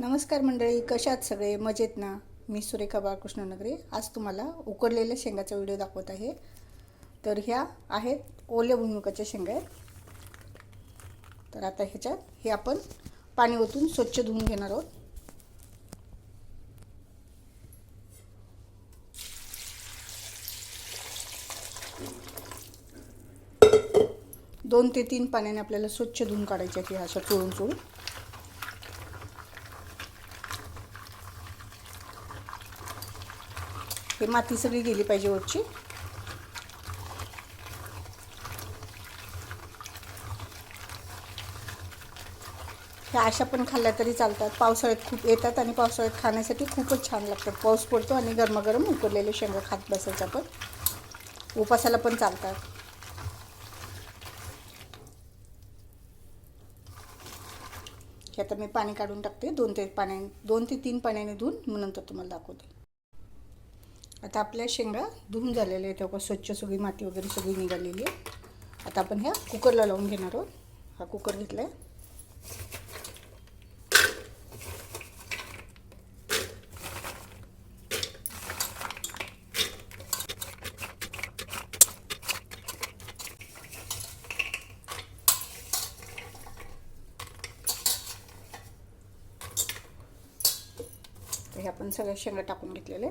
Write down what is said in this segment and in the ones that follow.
नमस्कार मंडळी कशात सगळे? मजेत ना? मी सुरेखा बाळकृष्ण नगरे आज तुम्हाला उकडलेल्या शेंगाचा व्हिडिओ दाखवत आहे. तर ह्या आहेत ओल्या भुईमुगाच्या शेंगा आहेत. तर आता ह्याच्यात हे आपण पाणी ओतून स्वच्छ धुवून घेणार आहोत. दोन ते तीन पाण्याने आपल्याला स्वच्छ धुवून काढायचे आहेत असं अशा चोळून चोळून. हे माती सगळी गेली पाहिजे वरची. ह्या अशा पण खाल्ल्या तरी चालतात. पावसाळ्यात खूप येतात आणि पावसाळ्यात खाण्यासाठी खूपच छान लागतात. पाऊस पडतो आणि गरमागरम उकडलेले शेंगा खात बसायचं आपण. उपासाला पण चालतात. हे आता मी पाणी काढून टाकते. दोन ते पाण्याने दोन ते तीन पाण्याने धुवून नंतर तुम्हाला दाखवते. आता आपल्या शेंगा धुवून झालेल्या आहेत. तेव्हा स्वच्छ सगळी माती वगैरे सगळी निघालेली आहे. आता आपण ह्या कुकरला लावून घेणार आहोत. हा कुकर घेतला आहे हे आपण सगळ्या शेंगा टाकून घेतलेले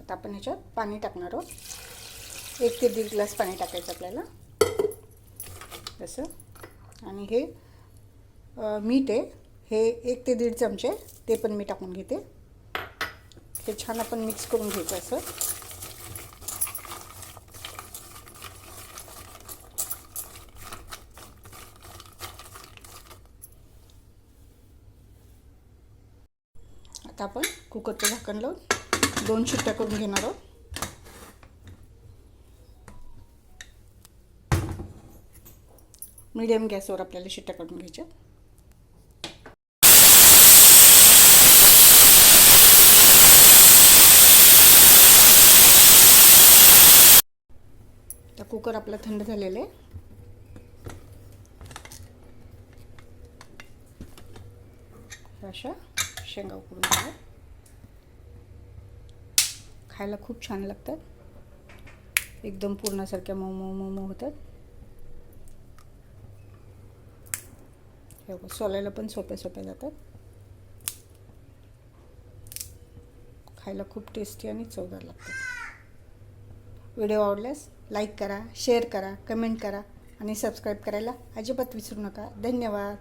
आता आपण ह्याच्यात पाणी टाकणार आहोत. एक ते दीड ग्लास पाणी टाकायचं आपल्याला. असं आणि हे मीठ आहे. हे एक ते दीड चमचे ते पण मी टाकून घेते. हे छान आपण मिक्स करून घ्यायचं असं. आता आपण कुकरचं झाकण लावून दोन शिट्ट्या करून घेणार आहोत. मीडियम गॅसवर आपल्याला शिट्ट्या काढून घ्यायच्या. तर कुकर आपला थंड झालेला आहे. अशा शेंगा उकडून घ्या खायला खूप छान लागतात. एकदम पूर्णासारख्या मऊ मऊ मऊ मऊ होतात. सोलायला पण सोप्या सोप्या जातात. खायला खूप टेस्टी आणि चवदार लागतात. व्हिडिओ आवडल्यास लाईक करा शेअर करा कमेंट करा आणि सबस्क्राईब करायला अजिबात विसरू नका. धन्यवाद.